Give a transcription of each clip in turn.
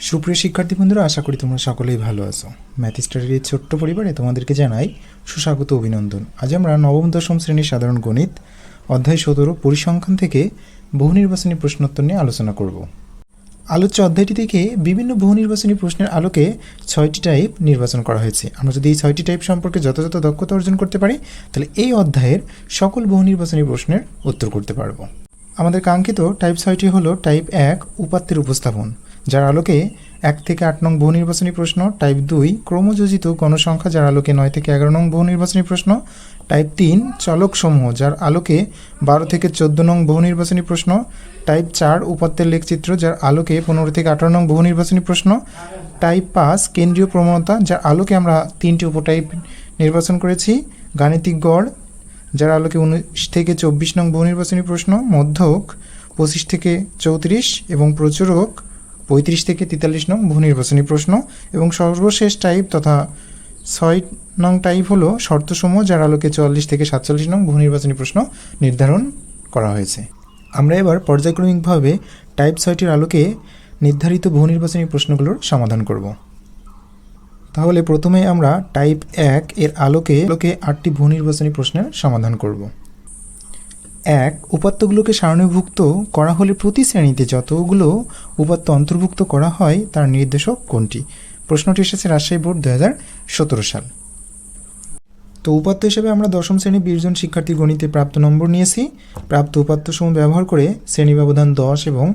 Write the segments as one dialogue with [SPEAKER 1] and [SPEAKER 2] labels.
[SPEAKER 1] সুপ্রিয় শিক্ষার্থী বন্ধুরা, আশা করি তোমরা সকলেই ভালো আছো। ম্যাথ স্টাডির এই ছোট্ট পরিবারে তোমাদেরকে জানাই সুস্বাগত অভিনন্দন। আজ আমরা নবম, দশম শ্রেণির সাধারণ গণিত অধ্যায় সতেরো পরিসংখ্যান থেকে বহু নির্বাচনী প্রশ্নোত্তর নিয়ে আলোচনা করব। আলোচ্য অধ্যায়টি থেকে বিভিন্ন বহু নির্বাচনী প্রশ্নের আলোকে ছয়টি টাইপ নির্বাচন করা হয়েছে। আমরা যদি এই ছয়টি টাইপ সম্পর্কে যথাযথ দক্ষতা অর্জন করতে পারি, তাহলে এই অধ্যায়ের সকল বহু নির্বাচনী প্রশ্নের উত্তর করতে পারব। আমাদের কাঙ্ক্ষিত টাইপ ছয়টি হলো টাইপ এক, উপাত্তের উপস্থাপন। যার আলোকে এক থেকে আট নং বহু নির্বাচনী প্রশ্ন টাইপ দুই, ক্রমযোজিত গণসংখ্যা যার আলোকে নয় থেকে এগারো নং বহু নির্বাচনী প্রশ্ন টাইপ তিন চলক সমূহ যার আলোকে বারো থেকে চোদ্দ নং বহু নির্বাচনী প্রশ্ন টাইপ চার উপাত্তের লেখচিত্র যার আলোকে পনেরো থেকে আঠারো নং বহু নির্বাচনী প্রশ্ন টাইপ পাঁচ, কেন্দ্রীয় প্রবণতা যার আলোকে আমরা তিনটি উপটাইপ নির্বাচন করেছি, গাণিতিক গড় যার আলোকে উনিশ থেকে চব্বিশ নং বহু নির্বাচনী প্রশ্ন, মধ্যক পঁচিশ থেকে চৌত্রিশ এবং প্রচুরক পঁয়ত্রিশ থেকে তেতাল্লিশ নং বহু নির্বাচনী প্রশ্ন এবং সর্বশেষ টাইপ তথা ছয় নং টাইপ হলো শর্তসমূহ যার আলোকে চুয়াল্লিশ থেকে সাতচল্লিশ নং বহু নির্বাচনী প্রশ্ন নির্ধারণ করা হয়েছে। আমরা এবার পর্যায়ক্রমিকভাবে টাইপ ছয়টির আলোকে নির্ধারিত বহু নির্বাচনী প্রশ্নগুলোর সমাধান করব। তাহলে প্রথমে আমরা টাইপ এক এর আলোকে আলোকে আটটি বহু নির্বাচনী প্রশ্নের সমাধান করব। এক, উপাত্তগুলোকে সারণীভুক্ত করা হলে প্রতি শ্রেণীতে যতগুলো উপাত্ত অন্তর্ভুক্ত করা হয়, তার নির্দেশক কোনটি? প্রশ্নটি এসেছে রাজশাহী বোর্ড দু হাজার সতেরো সাল। তো উপাত্ত হিসেবে আমরা দশম শ্রেণি বিশজন শিক্ষার্থী গণিতে প্রাপ্ত নম্বর নিয়েছি। প্রাপ্ত উপাত্ত সমূহ ব্যবহার করে শ্রেণি ব্যবধান দশ এবং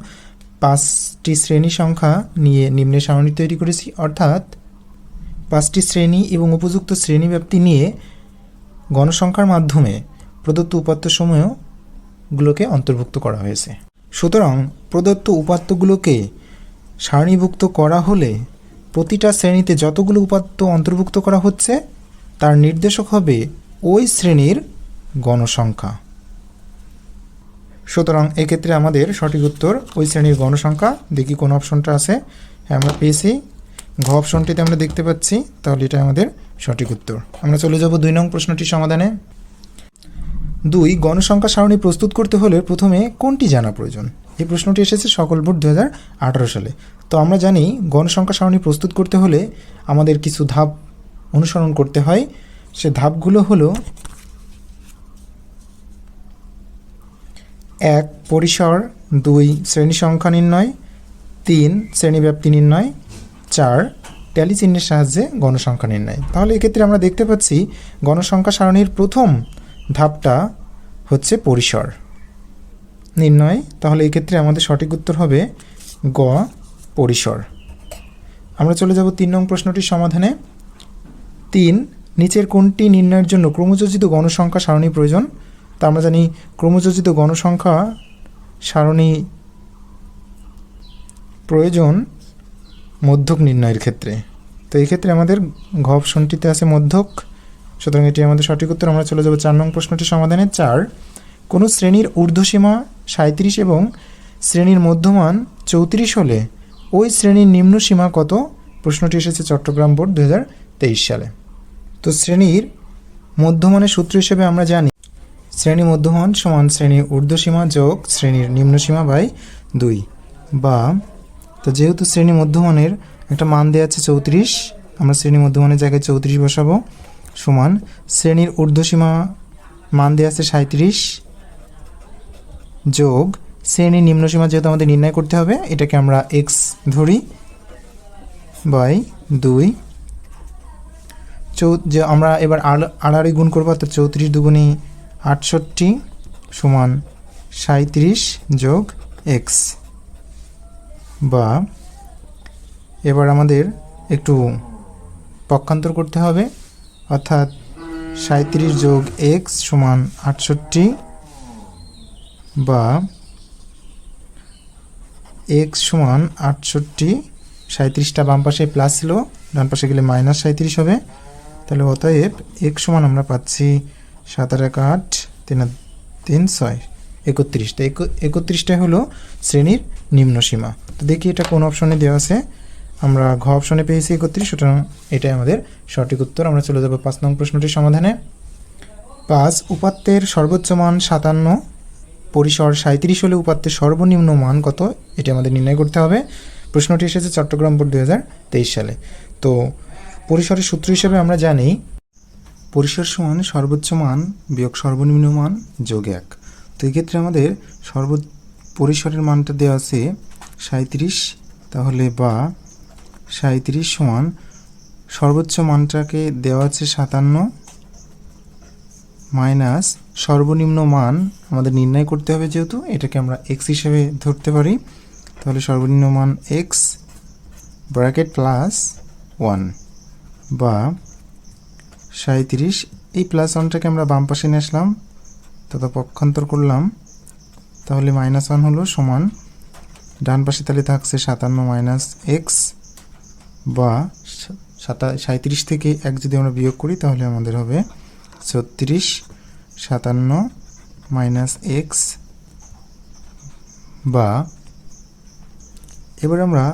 [SPEAKER 1] পাঁচটি শ্রেণি সংখ্যা নিয়ে নিম্নে সারণী তৈরি করেছি। অর্থাৎ পাঁচটি শ্রেণি এবং উপযুক্ত শ্রেণি ব্যাপ্তি নিয়ে গণসংখ্যার মাধ্যমে প্রদত্ত উপাত্তসমূহগুলোকে অন্তর্ভুক্ত করা হয়েছে। সুতরাং প্রদত্ত উপাত্তগুলোকে সারণীভুক্ত করা হলে প্রতিটা শ্রেণীতে যতগুলো উপাত্ত অন্তর্ভুক্ত করা হচ্ছে, তার নির্দেশক হবে ওই শ্রেণির গণসংখ্যা। সুতরাং এক্ষেত্রে আমাদের সঠিক উত্তর ওই শ্রেণির গণসংখ্যা, দেখি কোন অপশনটা আছে হ্যাঁ আমরা পেয়েছি। ঘ অপশনটিতে আমরা দেখতে পাচ্ছি, তাহলে এটা আমাদের সঠিক উত্তর। আমরা চলে যাব দুই নং প্রশ্নটি সমাধানে। দুই, গণসংখ্যা সারণী প্রস্তুত করতে হলে প্রথমে কোনটি জানা প্রয়োজন? এই প্রশ্নটি এসেছে সকল ভোট দু হাজার আঠারো সালে। তো আমরা জানি, গণসংখ্যা সারণী প্রস্তুত করতে হলে আমাদের কিছু ধাপ অনুসরণ করতে হয়। সে ধাপগুলো হলো এক, পরিসর, দুই, শ্রেণি সংখ্যা নির্ণয়, তিন শ্রেণীব্যাপ্তি নির্ণয়, চার, ট্যালি চিহ্নের সাহায্যে গণসংখ্যা নির্ণয়। তাহলে এক্ষেত্রে আমরা দেখতে পাচ্ছি, গণসংখ্যা সারণীর প্রথম ধাপটা হচ্ছে পরিসর। নির্ণয়, তাহলে এক্ষেত্রে আমাদের সঠিক উত্তর হবে গ, পরিসর। আমরা চলে যাব তিন নং প্রশ্নটির সমাধানে। তিন, নিচের কোনটি নির্ণয়ের জন্য ক্রমযোজিত গণসংখ্যা সারণী প্রয়োজন? তা আমরা জানি ক্রমযোজিত গণসংখ্যা সারণী প্রয়োজন মধ্যক নির্ণয়ের ক্ষেত্রে। তো এই ক্ষেত্রে আমাদের ঘ অপশনটিতে আছে মধ্যক। সুতরাং এটি আমাদের সঠিক উত্তর। আমরা চলে যাব চার নং প্রশ্নটি সমাধানে। চার, কোনো শ্রেণির ঊর্ধ্বসীমা সাঁত্রিশ এবং শ্রেণির মধ্যমান চৌত্রিশ হলে ওই শ্রেণির নিম্ন সীমা কত? প্রশ্নটি এসেছে চট্টগ্রাম বোর্ড দু হাজার তেইশ সালে। তো শ্রেণির মধ্যমানের সূত্র হিসেবে আমরা জানি শ্রেণি মধ্যমান সমান শ্রেণির ঊর্ধ্বসীমা যোগ শ্রেণির নিম্নসীমা বাই দুই বা তো যেহেতু শ্রেণি মধ্যমানের একটা মান দেওয়া আছে চৌত্রিশ, আমরা শ্রেণি মধ্যমানের জায়গায় চৌত্রিশ বসাবো। সমান, শ্রেণির ঊর্ধ্বসীমা মান দেওয়া আছে সাঁত্রিশ যোগ শ্রেণির নিম্নসীমা যেহেতু আমাদের নির্ণয় করতে হবে, এটাকে আমরা এক্স ধরি বাই দুই। চৌ যে আমরা এবার আড়াআড়ি গুণ করব, অর্থাৎ চৌত্রিশ দুগুণি আটষট্টি সমান সাঁত্রিশ যোগ এক্স বা এবার আমাদের একটু পক্ষান্তর করতে হবে। অর্থাৎ সাঁত্রিশ যোগ এক্স সমান আটষট্টি বা এক্স সমান আটষট্টি সাঁত্রিশটা বাম পাশে প্লাস ছিল, ডান পাশে গেলে মাইনাস সাঁত্রিশ হবে। তাহলে অতএব এক্স সমান আমরা পাচ্ছি সাতার এক আট, তিন তিন ছয় একত্রিশটা একত্রিশটা হলো শ্রেণির নিম্ন সীমা তো দেখি এটা কোন অপশনে দেওয়া আছে। আমরা ঘ অপশনে পেয়েছি একত্রিশ, সুতরাং এটাই আমাদের সঠিক উত্তর। আমরা চলে যাব পাঁচ নং প্রশ্নটির সমাধানে। পাঁচ, উপাত্তের সর্বোচ্চ মান সাতান্ন, পরিসর সাঁত্রিশ হলে উপাত্তের সর্বনিম্ন মান কত? এটি আমাদের নির্ণয় করতে হবে। প্রশ্নটি এসেছে চট্টগ্রাম বোর্ড দু হাজার তেইশ সালে। তো পরিসরের সূত্র হিসেবে আমরা জানি, পরিসর সমান সর্বোচ্চ মান বিয়োগ সর্বনিম্ন মান যোগ এক। তো এক্ষেত্রে আমাদের সর্ব, পরিসরের মানটা দেওয়া আছে সাঁত্রিশ তাহলে বা সাঁত্রিশ সমান সর্বোচ্চ মানটাকে দেওয়া আছে সাতান্ন মাইনাস সর্বনিম্ন মান আমাদের নির্ণয় করতে হবে যেহেতু এটাকে আমরা এক্স হিসেবে ধরতে পারি, তাহলে সর্বনিম্ন মান এক্স ব্র্যাকেট প্লাস ওয়ান বা সাঁত্রিশ এই প্লাস ওয়ানটাকে আমরা বাম পাশে নিয়ে আসলাম তথা পক্ষান্তর করলাম, তাহলে মাইনাস ওয়ান হলো সমান ডান পাশে তাহলে থাকছে সাতান্ন মাইনাস এক্স বা সাতা সাঁত্রিশ থেকে এক যদি আমরা বিয়োগ করি, তাহলে আমাদের হবে ছত্রিশ, সাতান্ন মাইনাস এক্স বা এবার আমরা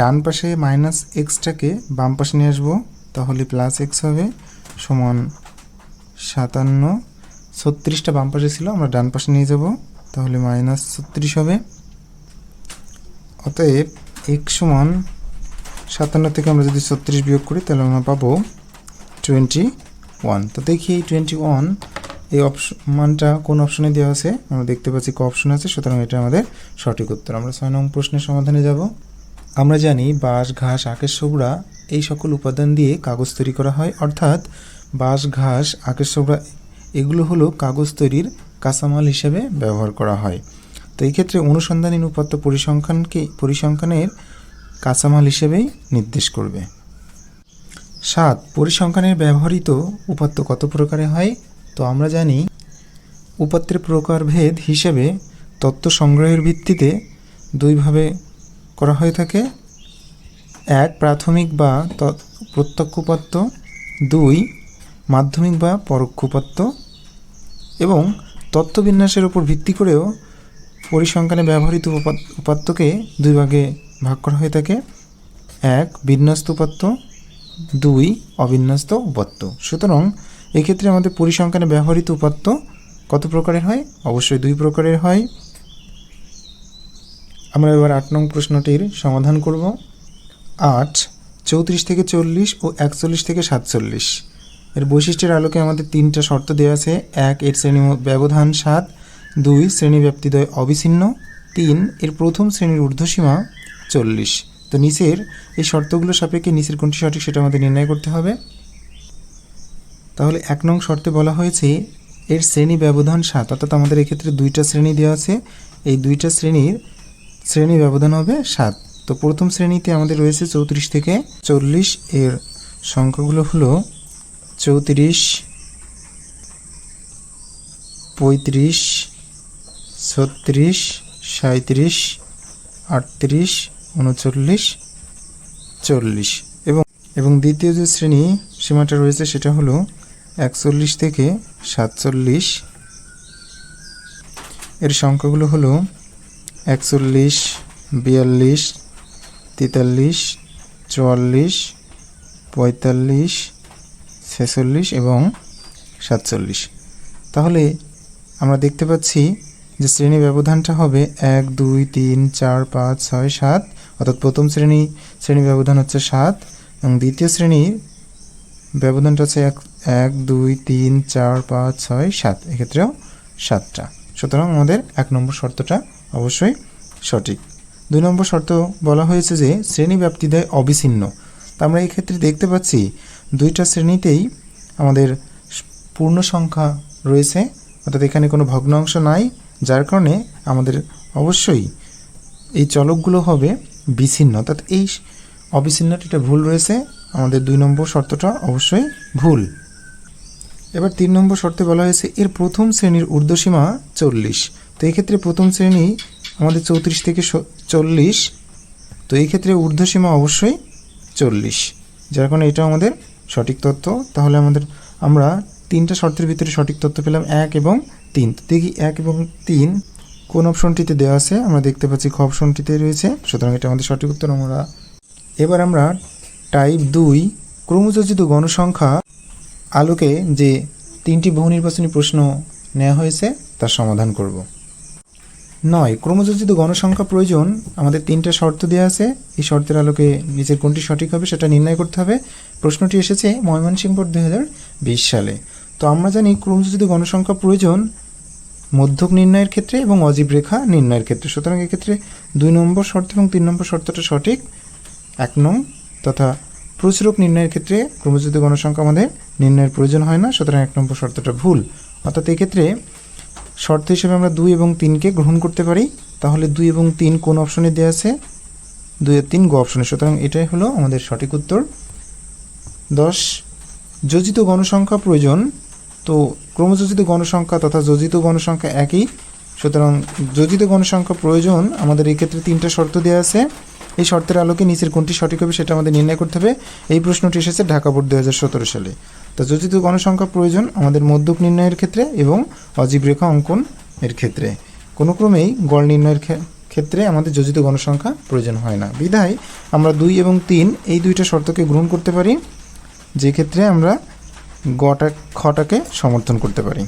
[SPEAKER 1] ডান পাশে মাইনাস এক্সটাকে বাম পাশে নিয়ে আসব, তাহলে প্লাস এক্স হবে সমান সাতান্ন। ছত্রিশটা বাম পাশে ছিল, আমরা ডান পাশে নিয়ে যাব, তাহলে মাইনাস ছত্রিশ হবে। অতএব এক্স সমান সাতান্ন থেকে আমরা যদি ছত্রিশ বিয়োগ করি, তাহলে আমরা পাবো টোয়েন্টি ওয়ান তো দেখি এই টোয়েন্টি ওয়ান এই অপশন মানটা কোন অপশনে দেওয়া আছে? আমরা দেখতে পাচ্ছি ক অপশন আছে, সুতরাং এটা আমাদের সঠিক উত্তর। আমরা ছয় নং প্রশ্নের সমাধানে যাব। আমরা জানি বাঁশ, ঘাস আকেশ সবরা এই সকল উপাদান দিয়ে কাগজ তৈরি করা হয়। অর্থাৎ বাঁশ, ঘাস আকেশ সবরা এগুলো হলো কাগজ তৈরির কাঁচামাল হিসেবে ব্যবহার করা হয়। তো এই ক্ষেত্রে অনুসন্ধানী উপাত্ত পরিসংখ্যানকে, পরিসংখ্যানের কাঁচামাল হিসেবেই নির্দেশ করবে। সাত, পরিসংখ্যানের ব্যবহৃত উপাত্ত কত প্রকারে হয়? তো আমরা জানি উপাত্তের প্রকারভেদ হিসেবে তত্ত্ব সংগ্রহের ভিত্তিতে দুইভাবে করা হয়ে থাকে। এক, প্রাথমিক বা প্রত্যক্ষ উপাত্ত। দুই, মাধ্যমিক বা পরোক্ষ উপাত্ত। এবং তত্ত্ববিন্যাসের উপর ভিত্তি করেও পরিসংখ্যানে ব্যবহৃত উপা- উপাত্তকে দুই ভাগে ভাগ করা হয়ে থাকে এক, বিন্যস্ত উপাত্ত, দুই, অবিন্যস্ত উপাত্ত। সুতরাং এক্ষেত্রে আমাদের পরিসংখ্যানে ব্যবহৃত উপাত্ত কত প্রকারের হয়? অবশ্যই দুই প্রকারের হয়। আমরা এবার আট নং প্রশ্নটির সমাধান করব। আট, চৌত্রিশ থেকে চল্লিশ ও একচল্লিশ থেকে সাতচল্লিশ। এর বৈশিষ্ট্যের আলোকে আমাদের তিনটা শর্ত দেওয়া আছে। এক, এর শ্রেণি ব্যবধান, সাত। দুই, শ্রেণি ব্যাপ্তিদ্বয় অবিচ্ছিন্ন। তিন, এর প্রথম শ্রেণির ঊর্ধ্বসীমা চল্লিশ। তো নিচের এই শর্তগুলো সাপেক্ষে নিচের কোনটি সঠিক সেটা আমাদের নির্ণয় করতে হবে। তাহলে এক নং শর্তে বলা হয়েছে, এর শ্রেণি ব্যবধান সাত, অর্থাৎ আমাদের এক্ষেত্রে দুইটা শ্রেণি দেওয়া আছে। এই দুইটা শ্রেণির শ্রেণি ব্যবধান হবে সাত। তো প্রথম শ্রেণীতে আমাদের রয়েছে চৌত্রিশ থেকে চল্লিশ, এর সংখ্যাগুলো হলো চৌত্রিশ, পঁয়ত্রিশ, ছত্রিশ সাঁত্রিশ আটত্রিশ উনচল্লিশ, চল্লিশ। এবং এবং দ্বিতীয় যে শ্রেণি সীমাটা রয়েছে সেটা হলো একচল্লিশ থেকে সাতচল্লিশ। এর সংখ্যাগুলো হলো একচল্লিশ, বিয়াল্লিশ, তেতাল্লিশ, চুয়াল্লিশ, পঁয়তাল্লিশ, ছেচল্লিশ এবং সাতচল্লিশ। তাহলে আমরা দেখতে পাচ্ছি যে শ্রেণি ব্যবধানটা হবে এক, দুই, তিন, চার, পাঁচ, ছয়, সাত। অর্থাৎ প্রথম শ্রেণি শ্রেণি ব্যবধান হচ্ছে সাত এবং দ্বিতীয় শ্রেণির ব্যবধানটা হচ্ছে এক এক, দুই, তিন, চার, পাঁচ, ছয়, সাত। এক্ষেত্রেও সাতটা। সুতরাং আমাদের এক নম্বর শর্তটা অবশ্যই সঠিক। দুই নম্বর শর্ত বলা হয়েছে যে শ্রেণি ব্যাপ্তিদায় অবিচ্ছিন্ন। তা আমরা এই ক্ষেত্রে দেখতে পাচ্ছি দুইটা শ্রেণীতেই আমাদের পূর্ণ সংখ্যা রয়েছে, অর্থাৎ এখানে কোনো ভগ্নাংশ নাই, যার কারণে আমাদের অবশ্যই এই চলকগুলো হবে বিচ্ছিন্ন। অর্থাৎ এই স- অবিচ্ছিন্নটা এটা ভুল রয়েছে। আমাদের দুই নম্বর শর্তটা অবশ্যই ভুল। এবার তিন নম্বর শর্তে বলা হয়েছে, এর প্রথম শ্রেণির ঊর্ধ্বসীমা চল্লিশ। তো এই ক্ষেত্রে প্রথম শ্রেণি আমাদের চৌত্রিশ থেকে চল্লিশ। তো এই ক্ষেত্রে ঊর্ধ্বসীমা অবশ্যই চল্লিশ। যার কারণে এটা আমাদের সঠিক তথ্য। তাহলে আমাদের, আমরা তিনটা শর্তের ভিতরে সঠিক তথ্য পেলাম এক এবং তিন। তো দেখি এক এবং তিন কোন অপশনটিতে দেওয়া আছে, আমরা দেখতে পাচ্ছি খ অপশনটিতে রয়েছে। সুতরাং এটা আমাদের সঠিক উত্তর আমরা এবার আমরা টাইপ দুই, ক্রমযোজিত গণসংখ্যা আলোকে যে তিনটি বহু নির্বাচনী প্রশ্ন নেওয়া হয়েছে, তার সমাধান করব। নয়, ক্রমযোজিত গণসংখ্যা প্রয়োজন, আমাদের তিনটা শর্ত দেওয়া আছে। এই শর্তের আলোকে নিচের কোনটি সঠিক হবে সেটা নির্ণয় করতে হবে। প্রশ্নটি এসেছে ময়মনসিংহ দুই হাজার সালে। তো আমরা জানি ক্রমযোজিত গণসংখ্যা প্রয়োজন মধ্যক নির্ণয়ের ক্ষেত্রে এবং অজীব রেখা নির্ণয়ের ক্ষেত্রে। সুতরাং এক্ষেত্রে দুই নম্বর শর্ত এবং তিন নম্বর শর্তটা সঠিক। এক নং, তথা প্রচুরক নির্ণয়ের ক্ষেত্রে ক্রমযোজিত গণসংখ্যা আমাদের নির্ণয়ের প্রয়োজন হয় না, সুতরাং এক নম্বর শর্তটা ভুল। অর্থাৎ এক্ষেত্রে শর্ত হিসেবে আমরা দুই এবং তিনকে গ্রহণ করতে পারি। তাহলে দুই এবং তিন কোন অপশনে দেওয়া আছে? দুই আর তিন গো অপশনে। সুতরাং এটাই হলো আমাদের সঠিক উত্তর। দশ, যোজিত গণসংখ্যা প্রয়োজন তো ক্রমযোজিত গণসংখ্যা তথা যোজিত গণসংখ্যা একই। সুতরাং যোজিত গণসংখ্যা প্রয়োজন, আমাদের এই ক্ষেত্রে তিনটা শর্ত দেওয়া আছে। এই শর্তের আলোকে নিচের কোনটি সঠিক হবে সেটা আমাদের নির্ণয় করতে হবে। এই প্রশ্নটি এসেছে ঢাকা বোর্ড দু হাজার সতেরো সালে। তো যোজিত গণসংখ্যা প্রয়োজন আমাদের মধ্যক নির্ণয়ের ক্ষেত্রে এবং অজীব রেখা অঙ্কন এর ক্ষেত্রে। কোনো ক্রমেই গড় নির্ণয়ের ক্ষেত্রে আমাদের যোজিত গণসংখ্যা প্রয়োজন হয় না। বিধায় আমরা দুই এবং তিন এই দুইটা শর্তকে গ্রহণ করতে পারি। যে ক্ষেত্রে আমরা গটা খটাকে সমর্থন করতে পারি।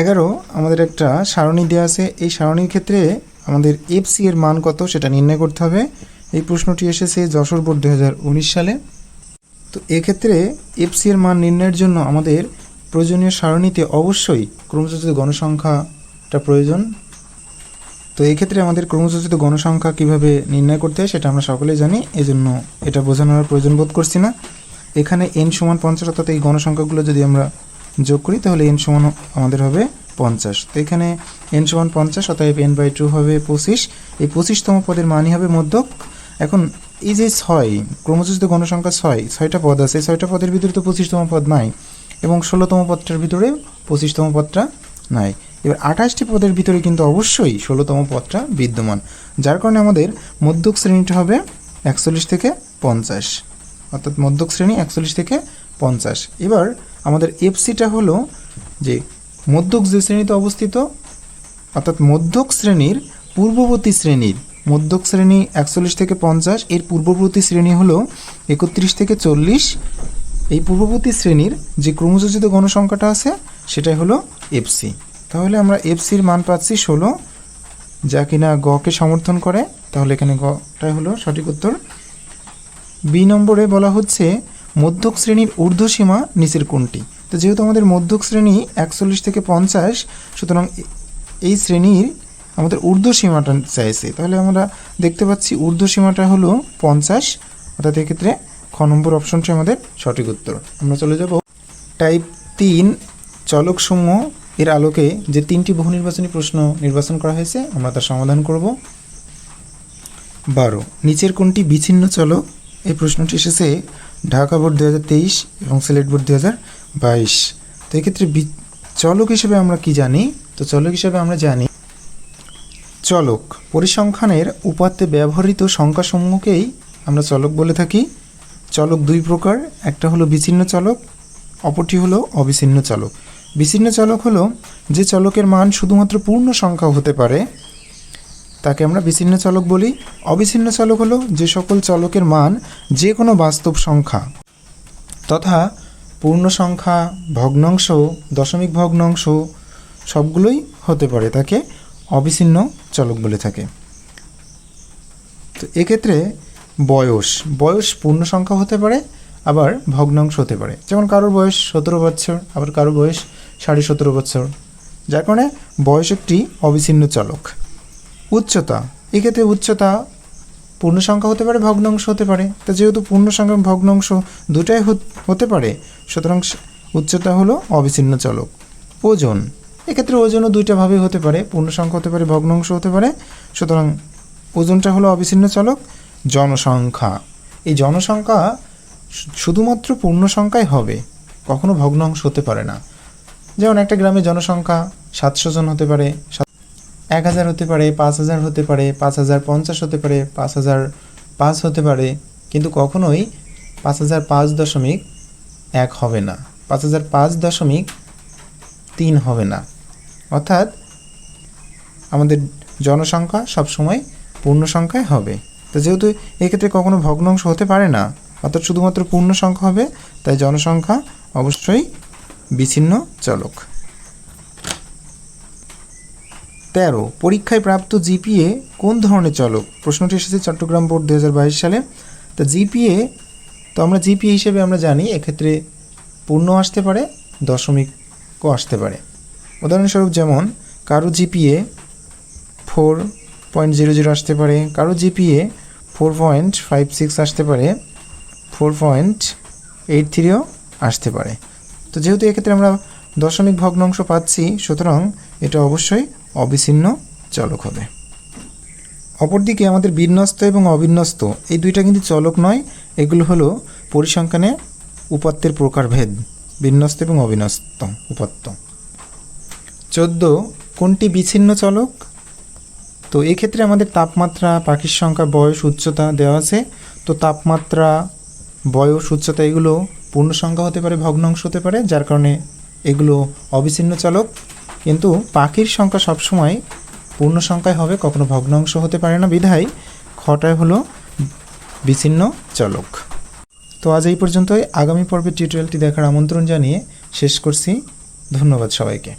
[SPEAKER 1] এগারো, আমাদের একটা সারণী দেওয়া আছে। এই সারণীর ক্ষেত্রে আমাদের এফসি এর মান কত সেটা নির্ণয় করতে হবে। এই প্রশ্নটি এসেছে যশোর বোর্ড দু হাজার উনিশ সালে। তো এক্ষেত্রে এফসি এর মান নির্ণয়ের জন্য আমাদের প্রয়োজনীয় সারণীতে অবশ্যই ক্রমযোজিত গণসংখ্যাটা প্রয়োজন। তো এই ক্ষেত্রে আমাদের ক্রমযোজিত গণসংখ্যা কীভাবে নির্ণয় করতে হয় সেটা আমরা সকলেই জানি। এজন্য এটা বোঝানোর প্রয়োজন বোধ করছি না। এখানে এন সমান পঞ্চাশ, অর্থাৎ এই গণসংখ্যাগুলো যদি আমরা যোগ করি, তাহলে এন সমান আমাদের হবে পঞ্চাশ। তো এখানে এন সমান পঞ্চাশ, অতএব এন বাই টু হবে পঁচিশ। এই পঁচিশতম পদের মানই হবে মধ্যক। এখন এই যে ছয় ক্রমযোজিত গণসংখ্যা ছয়, ছয়টা পদ আছে ছয়টা পদের ভিতরে তো পঁচিশতম পদ নাই, এবং ষোলোতম পদটার ভিতরে পঁচিশতম পদটা নাই। এবার আঠাশটি পদের ভিতরে কিন্তু অবশ্যই ষোলোতম পদটা বিদ্যমান, যার কারণে আমাদের মধ্যক শ্রেণীটা হবে একচল্লিশ থেকে পঞ্চাশ। অর্থাৎ মধ্যক শ্রেণি একচল্লিশ থেকে পঞ্চাশ। এবার আমাদের এফসিটা হলো যে মধ্যক যে শ্রেণীতে অবস্থিত, অর্থাৎ মধ্যক শ্রেণির পূর্ববর্তী শ্রেণির মধ্যক শ্রেণি একচল্লিশ থেকে পঞ্চাশ, এর পূর্ববর্তী শ্রেণি হলো একত্রিশ থেকে চল্লিশ। এই পূর্ববর্তী শ্রেণির যে ক্রমযোজিত গণসংখ্যাটা আছে, সেটাই হলো এফসি তাহলে আমরা এফসির মান পাচ্ছি ষোলো, যা কিনা গকে সমর্থন করে, তাহলে এখানে গটাই হলো সঠিক উত্তর বি নম্বরে বলা হচ্ছে মধ্যক শ্রেণির ঊর্ধ্বসীমা নিচের কোনটি? তো যেহেতু আমাদের মধ্যক শ্রেণি একচল্লিশ থেকে পঞ্চাশ, সুতরাং এই শ্রেণির আমাদের ঊর্ধ্বসীমাটা চাইছে। তাহলে আমরা দেখতে পাচ্ছি ঊর্ধ্বসীমাটা হলো পঞ্চাশ, অর্থাৎ এক্ষেত্রে খ নম্বর অপশনটি আমাদের সঠিক উত্তর। আমরা চলে যাব টাইপ তিন, চলকসমূহ এর আলোকে যে তিনটি বহু নির্বাচনী প্রশ্ন নির্বাচন করা হয়েছে, আমরা তার সমাধান করব। বারো, নিচের কোনটি বিচ্ছিন্ন চলক? এই প্রশ্নটি এসেছে ঢাকা বোর্ড দু হাজার তেইশ এবং সিলেট বোর্ড দু হাজার বাইশ। তো এক্ষেত্রে চলক হিসেবে আমরা কি জানি? তো চলক হিসেবে আমরা জানি চলক পরিসংখ্যানের উপাত্তে ব্যবহৃত সংখ্যাসমূহকেই আমরা চলক বলে থাকি। চলক দুই প্রকার, একটা হলো বিচ্ছিন্ন চলক, অপরটি হলো অবিচ্ছিন্ন চলক। বিচ্ছিন্ন চলক হলো যে চলকের মান শুধুমাত্র পূর্ণ সংখ্যা হতে পারে তাকে আমরা বিচ্ছিন্ন চলক বলি। অবিচ্ছিন্ন চলক হলো যে সকল চলকের মান যে কোনো বাস্তব সংখ্যা তথা পূর্ণ সংখ্যা, ভগ্নাংশ, দশমিক ভগ্নাংশ সবগুলোই হতে পারে তাকে অবিচ্ছিন্ন চলক বলে থাকে। তো এক্ষেত্রে বয়স বয়স পূর্ণ সংখ্যা হতে পারে, আবার ভগ্নাংশ হতে পারে। যেমন কারোর বয়স সতেরো বছর, আবার কারোর বয়স সাড়ে সতেরো বছর। যার কারণে বয়স একটি অবিচ্ছিন্ন চলক। উচ্চতা। এক্ষেত্রে উচ্চতা পূর্ণ সংখ্যা হতে পারে, ভগ্নাংশ হতে পারে। তো যেহেতু পূর্ণ সংখ্যা ভগ্নাংশ দুটাই হত- পারে, সুতরাং উচ্চতা হলো অবিচ্ছিন্ন চলক। ওজন। এক্ষেত্রে ওজনও দুইটা ভাবে হতে পারে পূর্ণ সংখ্যা হতে পারে, ভগ্নাংশ হতে পারে, সুতরাং ওজনটা হলো অবিচ্ছিন্ন চলক, জনসংখ্যা। এই জনসংখ্যা শুধুমাত্র পূর্ণ সংখ্যাই হবে, কখনো ভগ্নাংশ হতে পারে না। যেমন একটা গ্রামে জনসংখ্যা সাতশো জন হতে পারে এক হাজার হতে পারে, পাঁচ হাজার হতে পারে, পাঁচ হাজার পঞ্চাশ হতে পারে, পাঁচ হাজার পাঁচ হতে পারে, কিন্তু কখনোই পাঁচ হাজার পাঁচ দশমিক এক হবে না। পাঁচ হাজার পাঁচ দশমিক তিন হবে না। অর্থাৎ আমাদের জনসংখ্যা সবসময় পূর্ণ সংখ্যায় হবে। তো যেহেতু এক্ষেত্রে কখনো ভগ্নাংশ হতে পারে না, অর্থাৎ শুধুমাত্র পূর্ণ সংখ্যা হবে, তাই জনসংখ্যা অবশ্যই বিচ্ছিন্ন চলক। তেরো, পরীক্ষায় প্রাপ্ত জিপিএ কোন ধরনের চলক? প্রশ্নটি এসেছে চট্টগ্রাম বোর্ড দু হাজার বাইশ সালে। তো জিপিএ, তো আমরা জিপিএ হিসেবে আমরা জানি, এক্ষেত্রে পূর্ণ আসতে পারে, দশমিকও আসতে পারে। উদাহরণস্বরূপ যেমন, কারও GPA four point zero zero আসতে পারে, কারও GPA four point five six আসতে পারে ফোর পয়েন্ট এইট থ্রিও আসতে পারে। তো যেহেতু এক্ষেত্রে আমরা দশমিক ভগ্নাংশ পাচ্ছি, সুতরাং এটা অবশ্যই অবিচ্ছিন্ন চলক হবে। অপরদিকে আমাদের বিন্যস্ত এবং অবিন্যস্ত, এই দুইটা কিন্তু চলক নয়, এগুলো হলো পরিসংখ্যানে উপাত্তের প্রকারভেদ, বিন্যস্ত এবং অবিন্যস্ত উপাত্ত চোদ্দ, কোনটি বিচ্ছিন্ন চলক? তো এক্ষেত্রে আমাদের তাপমাত্রা, পাখির সংখ্যা, বয়স, উচ্চতা দেওয়া আছে। তো তাপমাত্রা, বয়স, উচ্চতা এগুলো পূর্ণ সংখ্যা হতে পারে, ভগ্নাংশ হতে পারে, যার কারণে এগুলো অবিচ্ছিন্ন চলক। কিন্তু পাখির সংখ্যা সবসময় পূর্ণ সংখ্যায় হবে, কখনো ভগ্নাংশ হতে পারে না। বিধায় খটায় হলো বিচ্ছিন্ন চলক। তো আজ এই পর্যন্তই। আগামী পর্বের টিউটোরিয়ালটি দেখার আমন্ত্রণ জানিয়ে শেষ করছি। ধন্যবাদ সবাইকে।